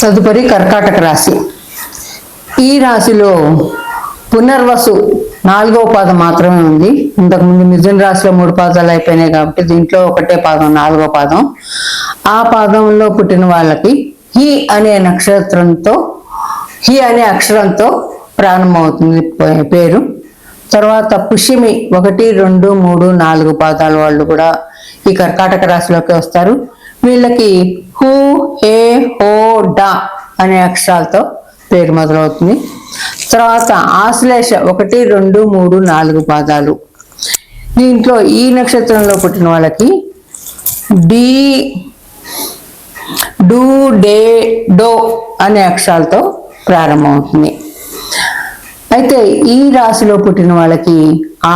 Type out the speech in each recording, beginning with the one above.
తదుపరి కర్కాటక రాశి. ఈ రాశిలో పునర్వసు నాలుగవ పాదం మాత్రమే ఉంది. ఇంతకుముందు మిథున రాశిలో మూడు పాదాలు అయిపోయినాయి కాబట్టి దీంట్లో ఒకటే పాదం నాలుగో పాదం. ఆ పాదంలో పుట్టిన వాళ్ళకి హి అనే నక్షత్రంతో హి అనే అక్షరంతో ప్రారంభమవుతుంది పే- పేరు. తర్వాత పుష్యమి ఒకటి రెండు మూడు నాలుగు పాదాల వాళ్ళు కూడా ఈ కర్కాటక రాశిలోకి వస్తారు. వీళ్ళకి హూ హే హో డా అనే అక్షరాలతో పేరు మొదలవుతుంది. తర్వాత ఆశ్లేష ఒకటి రెండు మూడు నాలుగు పాదాలు. దీంట్లో ఈ నక్షత్రంలో పుట్టిన వాళ్ళకి డి డూ డే డో అనే అక్షరాలతో ప్రారంభమవుతుంది అయితే ఈ రాశిలో పుట్టిన వాళ్ళకి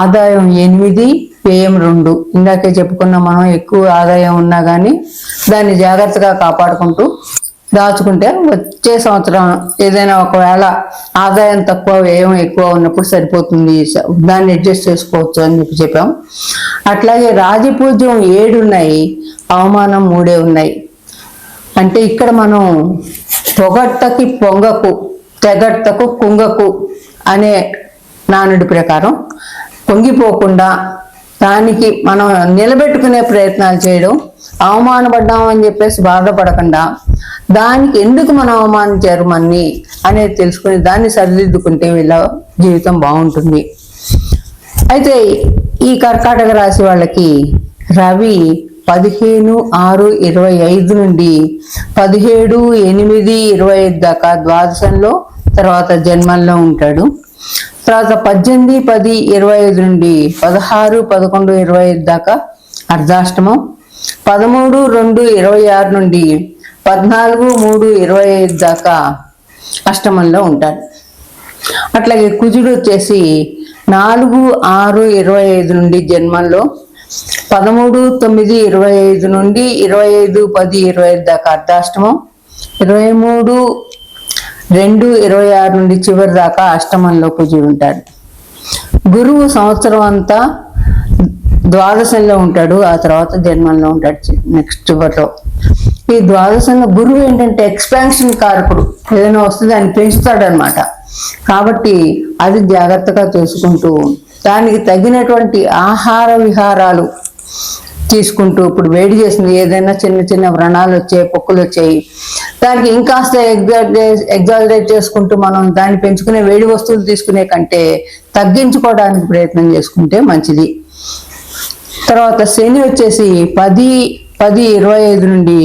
ఆదాయం ఎనిమిది వ్యయం రెండు. ఇందాకే చెప్పుకున్న మనం ఎక్కువ ఆదాయం ఉన్నా కానీ దాన్ని జాగ్రత్తగా కాపాడుకుంటూ దాచుకుంటే వచ్చే సంవత్సరం ఏదైనా ఒకవేళ ఆదాయం తక్కువ వ్యయం ఎక్కువ ఉన్నప్పుడు సరిపోతుంది. దాన్ని అడ్జస్ట్ చేసుకోవచ్చు అని చెప్పి చెప్పాం. అట్లాగే రాజపూజ్యం ఏడు ఉన్నాయి. అవమానం మూడే ఉన్నాయి. అంటే ఇక్కడ మనం పొగట్టకి పొంగకు తెగట్టకు కుంగకు అనే నానుడి ప్రకారం పొంగిపోకుండా దానికి మనం నిలబెట్టుకునే ప్రయత్నాలు చేయడం అవమానపడ్డాం అని చెప్పేసి బాధపడకుండా దానికి ఎందుకు మనం అవమానించారు మన్ని అనేది తెలుసుకుని దాన్ని సరిదిద్దుకుంటే వీళ్ళ జీవితం బాగుంటుంది. అయితే ఈ కర్కాటక రాశి వాళ్ళకి రవి పదిహేను ఆరు ఇరవై ఐదు నుండి పదిహేడు ఎనిమిది ఇరవై ఐదు దాకా ద్వాదశంలో తర్వాత జన్మంలో ఉంటాడు. తర్వాత పద్దెనిమిది పది ఇరవై ఐదు నుండి పదహారు పదకొండు ఇరవై ఐదు దాకా అర్ధాష్టమం. పదమూడు రెండు ఇరవై ఆరు నుండి పద్నాలుగు మూడు ఇరవై ఐదు దాకా అష్టమంలో ఉంటాడు అట్లాగే కుజుడు వచ్చేసి నాలుగు ఆరు ఇరవై ఐదు నుండి జన్మంలో పదమూడు తొమ్మిది ఇరవై ఐదు నుండి ఇరవై ఐదు పది ఇరవై ఐదు దాకా అర్ధాష్టమం ఇరవై మూడు రెండు ఇరవై ఆరు నుండి చివరి దాకా అష్టమంలో కుజుడు ఉంటాడు గురువు సంవత్సరం అంతా ద్వాదశంలో ఉంటాడు ఆ తర్వాత జన్మంలో ఉంటాడు నెక్స్ట్ బట్లో ఈ ద్వాదశంలో గురువు ఏంటంటే ఎక్స్పాన్షన్ కారకుడు. ఏదైనా వస్తే దాన్ని పెంచుతాడనమాట కాబట్టి అది జాగ్రత్తగా చేసుకుంటూ దానికి తగినటువంటి ఆహార విహారాలు తీసుకుంటూ ఇప్పుడు వేడి చేసింది ఏదైనా చిన్న చిన్న వ్రణాలు వచ్చాయి పొక్కులు వచ్చాయి దానికి ఇంకాస్త ఎగ్జాజరేట్ ఎగ్జాజరేట్ చేసుకుంటూ మనం దాన్ని పెంచుకునే వేడి వస్తువులు తీసుకునే కంటే తగ్గించుకోవడానికి ప్రయత్నం చేసుకుంటే మంచిది. తర్వాత శని వచ్చేసి పది పది ఇరవై ఐదు నుండి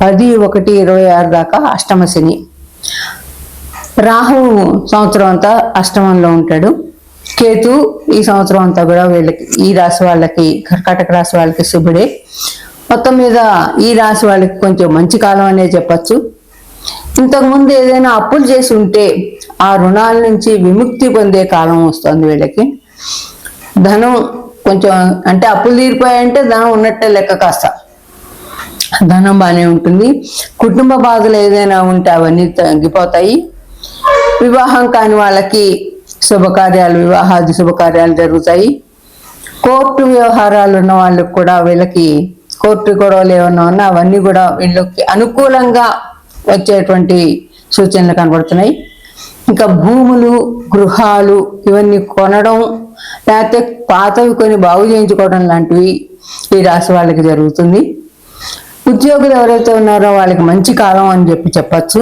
పది ఒకటి ఇరవై ఆరు దాకా అష్టమ శని. రాహువు సంవత్సరం అంతా అష్టమంలో ఉంటాడు. కేతు ఈ సంవత్సరం అంతా కూడా వీళ్ళకి ఈ రాశి వాళ్ళకి కర్కాటక రాశి వాళ్ళకి శుభుడే. మొత్తం మీద ఈ రాశి వాళ్ళకి కొంచెం మంచి కాలం అనే చెప్పచ్చు. ఇంతకుముందు ఏదైనా అప్పులు చేసి ఉంటే ఆ రుణాల నుంచి విముక్తి పొందే కాలం వస్తుంది వీళ్ళకి. ధనం కొంచెం అంటే అప్పులు తీరిపోయాయంటే ధనం ఉన్నట్టే లెక్క కాస్త. ధనం బాగానే ఉంటుంది. కుటుంబ బాధలు ఏదైనా ఉంటే అవన్నీ తగ్గిపోతాయి. వివాహం కాని వాళ్ళకి శుభకార్యాలు వివాహాది శుభకార్యాలు జరుగుతాయి. కోర్టు వ్యవహారాలు ఉన్న వాళ్ళకి కూడా వీళ్ళకి కోర్టు గొడవలు ఏమన్నా ఉన్నా అవన్నీ కూడా వీళ్ళకి అనుకూలంగా వచ్చేటువంటి సూచనలు కనబడుతున్నాయి. ఇంకా భూములు గృహాలు ఇవన్నీ కొనడం లేకపోతే పాతవి కొని బాగు చేయించుకోవడం లాంటివి ఈ రాశి వాళ్ళకి జరుగుతుంది. ఉద్యోగులు ఎవరైతే ఉన్నారో వాళ్ళకి మంచి కాలం అని చెప్పి చెప్పచ్చు.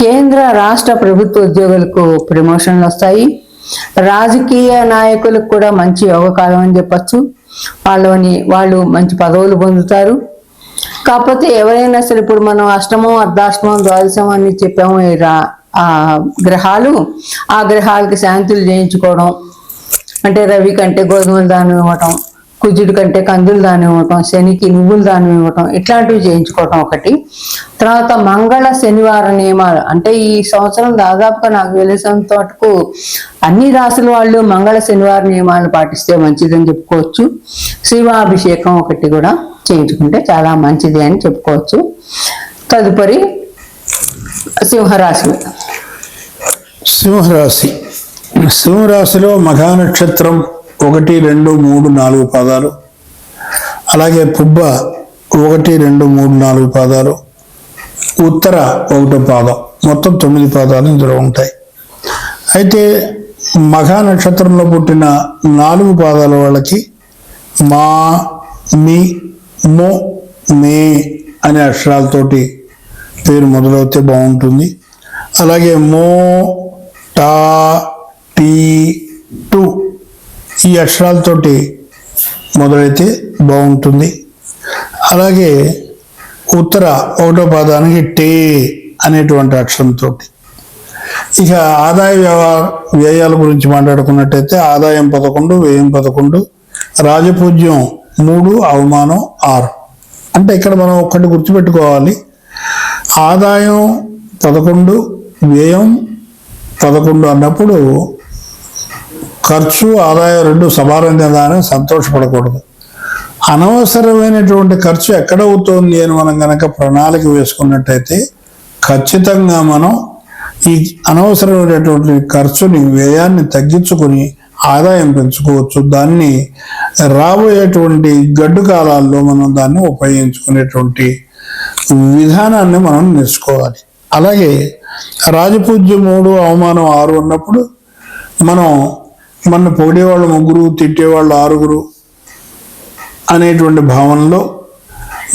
కేంద్ర రాష్ట్ర ప్రభుత్వ ఉద్యోగులకు ప్రమోషన్లు వస్తాయి. రాజకీయ నాయకులకు కూడా మంచి యోగకాలం అని చెప్పచ్చు. వాళ్ళని వాళ్ళు మంచి పదవులు పొందుతారు. కాకపోతే ఎవరైనా సరే ఇప్పుడు మనం అష్టమం అర్ధాష్టమం ద్వాదశం అని చెప్పాము ఈ రా- ఆ గ్రహాలు ఆ గ్రహాలకి శాంతులు చేయించుకోవడం అంటే రవి కంటే గోధుమల దానం ఇవ్వటం కుజుడు కంటే కందులు దానం ఇవ్వటం శనికి నువ్వుల దానం ఇవ్వటం ఇట్లాంటివి చేయించుకోవటం ఒకటి. తర్వాత మంగళ శనివార నియమాలు. అంటే ఈ సంవత్సరం దాదాపుగా నాకు తెలిసినంత వరకు అన్ని రాసుల వాళ్ళు మంగళ శనివార నియమాలు పాటిస్తే మంచిదని చెప్పుకోవచ్చు. శివాభిషేకం ఒకటి కూడా. చేయించుకుంటే చాలా మంచిది అని చెప్పుకోవచ్చు. తదుపరి సింహరాశి. సింహరాశి. సింహరాశిలో మఘా నక్షత్రం ఒకటి రెండు మూడు నాలుగు పాదాలు. అలాగే పుబ్బ ఒకటి రెండు మూడు నాలుగు పాదాలు. ఉత్తర ఒకటో పాదం. మొత్తం తొమ్మిది పాదాలు ఇందులో ఉంటాయి. అయితే మఘా నక్షత్రంలో పుట్టిన నాలుగు పాదాల వాళ్ళకి మా మీ మో మే అనే అక్షరాలతోటి పేరు మొదలవుతే బాగుంటుంది. అలాగే మో టా టీ టు ఈ అక్షరాలతోటి మొదలైతే బాగుంటుంది. అలాగే ఉత్తర ఒకటో పాదానికి టే అనేటువంటి అక్షరంతో ఇక ఆదాయ వ్యవ- వ్యయాల గురించి మాట్లాడుకున్నట్టయితే ఆదాయం పదకొండు వ్యయం పదకొండు రాజపూజ్యం మూడు అవమానం ఆరు. అంటే ఇక్కడ మనం ఒక్కటి గుర్తుపెట్టుకోవాలి. ఆదాయం పదకొండు వ్యయం పదకొండు అన్నప్పుడు ఖర్చు ఆదాయం రెండు సమానం కదా అని సంతోషపడకూడదు. అనవసరమైనటువంటి ఖర్చు ఎక్కడ అవుతుంది అని మనం కనుక ప్రణాళిక వేసుకున్నట్టయితే ఖచ్చితంగా మనం ఈ అనవసరమైనటువంటి ఖర్చుని వ్యయాన్ని తగ్గించుకొని ఆదాయం పెంచుకోవచ్చు. దాన్ని రాబోయేటువంటి గడ్డు కాలాల్లో మనం దాన్ని ఉపయోగించుకునేటువంటి విధానాన్ని మనం నేర్చుకోవాలి. అలాగే రాజపూజ్యం మూడు అవమానం ఆరు ఉన్నప్పుడు మనం మన పొగిడేవాళ్ళు ముగ్గురు తిట్టేవాళ్ళు ఆరుగురు అనేటువంటి భావనలో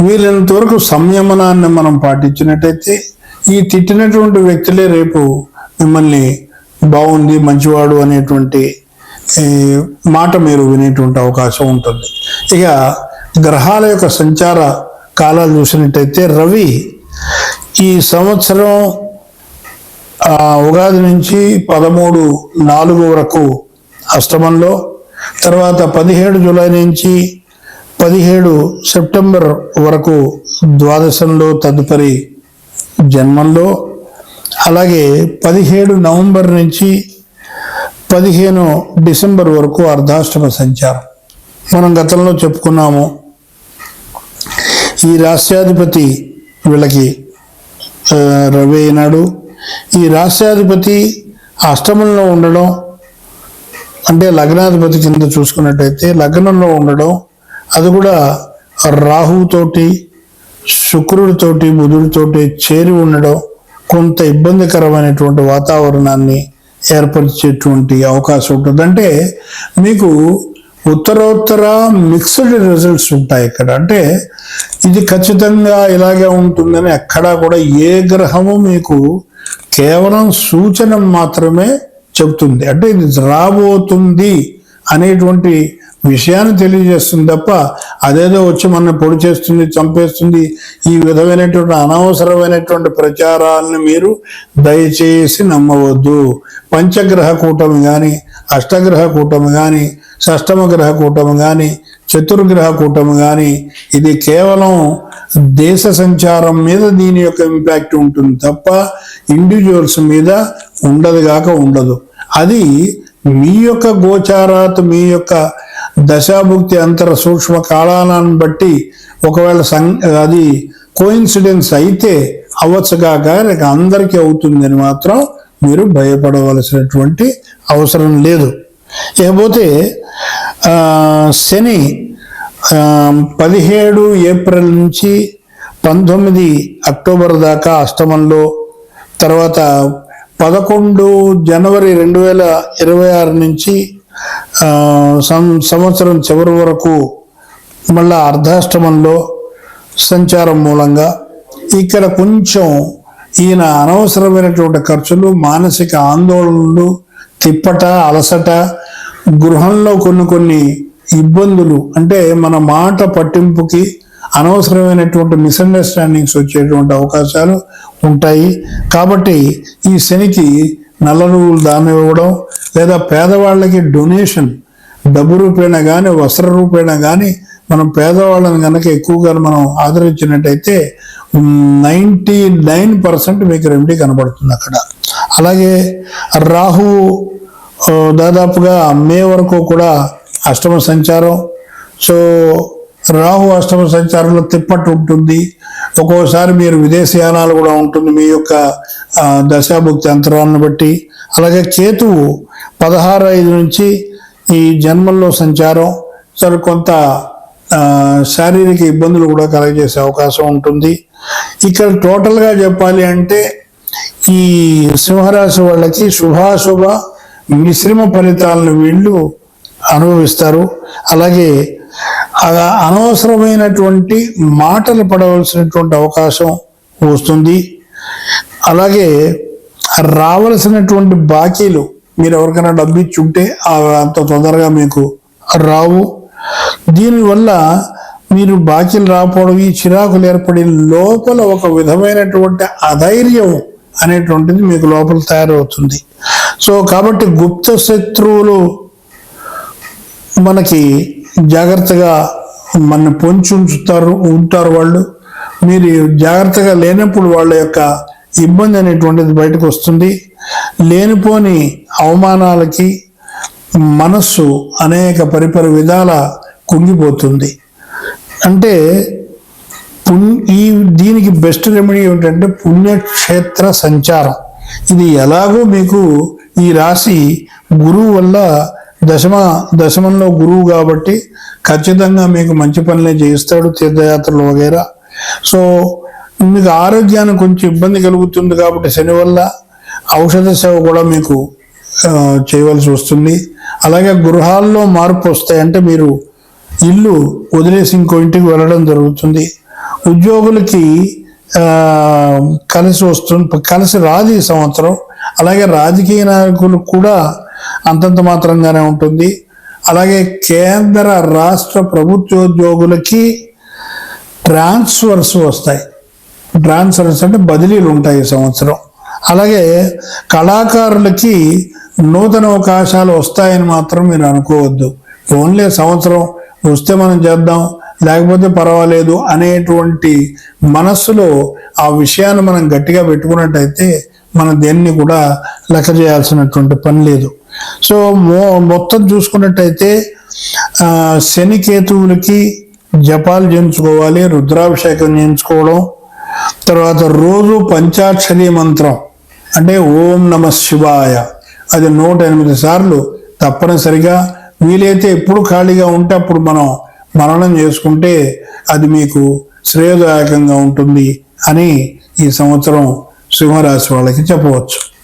వీలైనంతవరకు సంయమనాన్ని మనం పాటించినట్టయితే ఈ తిట్టినటువంటి వ్యక్తులే రేపు మిమ్మల్ని బాగుంది మంచివాడు అనేటువంటి మాట మీరు వినేటువంటి అవకాశం ఉంటుంది. ఇక గ్రహాల యొక్క సంచార కాలాలు చూసినట్టయితే రవి ఈ సంవత్సరం ఆ, ఉగాది నుంచి పదమూడు నాలుగు వరకు అష్టమంలో తర్వాత పదిహేడు జూలై నుంచి పదిహేడు సెప్టెంబర్ వరకు ద్వాదశంలో తదుపరి జన్మంలో అలాగే పదిహేడు నవంబర్ నుంచి పదిహేను డిసెంబర్ వరకు అర్ధాష్టమ సంచారం. మనం గతంలో చెప్పుకున్నాము ఈ రాష్ట్రాధిపతి వీళ్ళకి రవి అయినాడు. ఈ రాష్ట్రాధిపతి అష్టమంలో ఉండడం అంటే లగ్నాధిపతి కింద చూసుకున్నట్టయితే లగ్నంలో ఉండడం అది కూడా రాహుతోటి శుక్రుడితోటి బుధుడితోటి చేరి ఉండడం కొంత ఇబ్బందికరమైనటువంటి వాతావరణాన్ని ఏర్పరిచేటువంటి అవకాశం ఉంటుంది. అంటే మీకు ఉత్తరోత్తర మిక్స్డ్ రిజల్ట్స్ ఉంటాయి ఇక్కడ. అంటే ఇది ఖచ్చితంగా ఇలాగే ఉంటుందని ఎక్కడా కూడా ఏ గ్రహము మీకు కేవలం సూచన మాత్రమే చెబుతుంది. అంటే ఇది రాబోతుంది అనేటువంటి విషయాన్ని తెలియజేస్తుంది తప్ప అదేదో వచ్చి మన పొడి చేస్తుంది చంపేస్తుంది. ఈ విధమైనటువంటి అనవసరమైనటువంటి ప్రచారాలను మీరు దయచేసి నమ్మవద్దు. పంచగ్రహ కూటమి కానీ అష్టగ్రహ కూటమి కానీ షష్టమ గ్రహ కూటమి కానీ చతుర్గ్రహ కూటమి కానీ ఇది కేవలం దేశ సంచారం మీద దీని యొక్క ఇంపాక్ట్ ఉంటుంది తప్ప ఇండివిజువల్స్ మీద ఉండదు కాక ఉండదు. అది మీ యొక్క గోచారాత్ మీ యొక్క దశాభుక్తి అంతర సూక్ష్మ కాలాలను బట్టి ఒకవేళ సం అది కోయిన్సిడెన్స్ అయితే అవ్వచ్చు కాక అందరికీ అవుతుందని మాత్రం మీరు భయపడవలసినటువంటి అవసరం లేదు. ఇకపోతే శని పదిహేడు ఏప్రిల్ నుంచి పంతొమ్మిది అక్టోబర్ దాకా అష్టమంలో తర్వాత పదకొండు జనవరి రెండు వేల ఇరవై ఆరు నుంచి సంవత్సరం చివరి వరకు మళ్ళా అర్ధాష్టమంలో సంచారం మూలంగా ఇక్కడ కొంచెం ఈయన అనవసరమైనటువంటి ఖర్చులు మానసిక ఆందోళనలు తిప్పట అలసట గృహంలో కొన్ని కొన్ని ఇబ్బందులు అంటే మన మాట పట్టింపుకి అనవసరమైనటువంటి మిస్అండర్స్టాండింగ్స్ వచ్చేటువంటి అవకాశాలు ఉంటాయి. కాబట్టి ఈ శనికి నల్ల నువ్వులు దానం ఇవ్వడం లేదా పేదవాళ్ళకి డొనేషన్ డబ్బు రూపేణ కానీ వస్త్ర రూపేణ కానీ మనం పేదవాళ్ళని కనుక ఎక్కువగా మనం ఆదరించినట్టయితే నైంటీ నైన్ పర్సెంట్ మీకు రెమెడీ కనబడుతుంది అక్కడ. అలాగే రాహు దాదాపుగా మే వరకు కూడా అష్టమ సంచారం. సో రాహు అష్టమ సంచారంలో తిప్పట్టు ఉంటుంది. ఒక్కోసారి మీరు విదేశయానాలు కూడా ఉంటుంది మీ యొక్క దశాభుక్తి అంతరాలను బట్టి. అలాగే కేతువు పదహారు ఐదు నుంచి ఈ జన్మల్లో సంచారం సరే కొంత శారీరక ఇబ్బందులు కూడా కలగజేసే అవకాశం ఉంటుంది. ఇక్కడ టోటల్గా చెప్పాలి అంటే ఈ సింహరాశి వాళ్ళకి శుభాశుభ మిశ్రమ ఫలితాలను వీళ్ళు అనుభవిస్తారు. అలాగే అలా అనవసరమైనటువంటి మాటలు పడవలసినటువంటి అవకాశం వస్తుంది. అలాగే రావలసినటువంటి బాకీలు మీరు ఎవరికైనా డబ్బు ఇచ్చి ఉంటే అవి అంత తొందరగా మీకు రావు. దీనివల్ల మీరు బాకీలు రాకపోవడం ఈ చిరాకులు ఏర్పడి లోపల ఒక విధమైనటువంటి అధైర్యం అనేటువంటిది మీకు లోపల తయారవుతుంది. సో కాబట్టి గుప్త శత్రువులు మనకి జాగ్రత్తగా మన పొంచి ఉంచుతారు ఉంటారు వాళ్ళు. మీరు జాగ్రత్తగా లేనప్పుడు వాళ్ళ యొక్క ఇబ్బంది అనేటువంటిది బయటకు వస్తుంది. లేనిపోని అవమానాలకి మనస్సు అనేక పరిపరి విధాల కుంగిపోతుంది. అంటే ఈ దీనికి బెస్ట్ రెమెడీ ఏమిటంటే పుణ్యక్షేత్ర సంచారం. ఇది ఎలాగో మీకు ఈ రాశి గురువు వల్ల దశమ దశమంలో గురువు కాబట్టి ఖచ్చితంగా మీకు మంచి పనులే చేయిస్తాడు తీర్థయాత్రలు వగైరా. సో మీకు ఆరోగ్యానికి కొంచెం ఇబ్బంది కలుగుతుంది కాబట్టి శని వల్ల ఔషధ సేవ కూడా మీకు చేయవలసి వస్తుంది. అలాగే గృహాల్లో మార్పు వస్తాయి. అంటే మీరు ఇల్లు వదిలేసి ఇంకో ఇంటికి వెళ్ళడం జరుగుతుంది. ఉద్యోగులకి కలిసి వస్తుంది కలిసి రాదు ఈ సంవత్సరం. అలాగే రాజకీయ నాయకులు కూడా అంతంత మాత్రంగానే ఉంటుంది. అలాగే కేంద్ర రాష్ట్ర ప్రభుత్వోద్యోగులకి ట్రాన్స్ఫర్స్ వస్తాయి. ట్రాన్స్ఫర్స్ అంటే బదిలీలు ఉంటాయి ఈ సంవత్సరం. అలాగే కళాకారులకి నూతన అవకాశాలు వస్తాయని మాత్రం మీరు అనుకోవద్దు. ఓన్లీ సంవత్సరం వస్తే మనం చేద్దాం లేకపోతే పర్వాలేదు అనేటువంటి మనస్సులో ఆ విషయాన్ని మనం గట్టిగా పెట్టుకున్నట్టయితే మనం దేన్ని కూడా లెక్క చేయాల్సినటువంటి పని లేదు. సో మో మొత్తం చూసుకున్నట్టయితే శనికేతువులకి జపాలు చేయించుకోవాలి రుద్రాభిషేకం చేయించుకోవడం తర్వాత రోజు పంచాక్షరి మంత్రం అంటే ఓం నమ శివాయ అది నూట ఎనిమిది సార్లు తప్పనిసరిగా వీలైతే ఎప్పుడు ఖాళీగా ఉంటే అప్పుడు మనం మరణం చేసుకుంటే అది మీకు శ్రేయదాయకంగా ఉంటుంది అని ఈ సంవత్సరం సింహరాశి వాళ్ళకి చెప్పవచ్చు